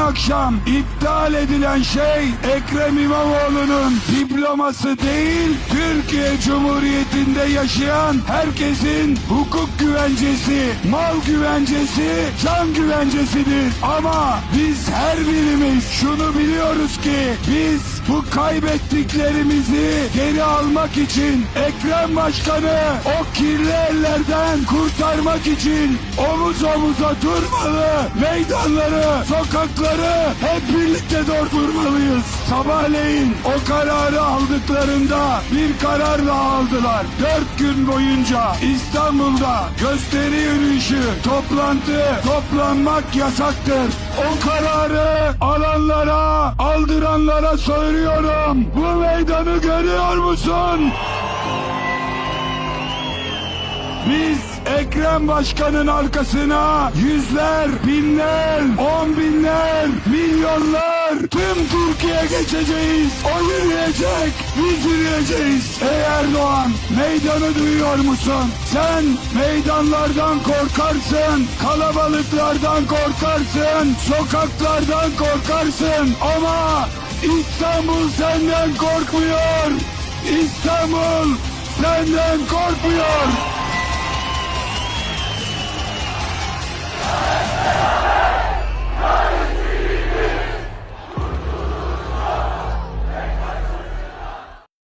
akşam iptal edilen şey Ekrem İmamoğlu'nun diploması değil, Türkiye Cumhuriyeti'nde yaşayan herkesin hukuk güvencesi, mal güvencesi, can güvencesidir. Ama biz her birimiz şunu biliyoruz ki biz bu kaybettiklerimizi geri almak için Ekrem Başkanı o kirli ellerden kurtarmak için omuz omuza durmalı. Meydanları, sokakları hep birlikte doldurmalıyız. Sabahleyin o kararı aldıklarında bir karar daha aldılar. Dört gün boyunca İstanbul'da gösteri yürüyüşü, toplantı, toplanmak yasaktır. O kararı alanlara, aldıranlara söylüyorum. Bu meydanı görüyor musun? Biz Ekrem Başkan'ın arkasına yüzler, binler, on binler, milyonlar tüm Türkiye geçeceğiz. O yürüyecek, biz yürüyeceğiz. Ey Erdoğan meydanı duyuyor musun? Sen meydanlardan korkarsın, kalabalıklardan korkarsın, sokaklardan korkarsın ama İstanbul senden korkmuyor. İstanbul senden korkmuyor.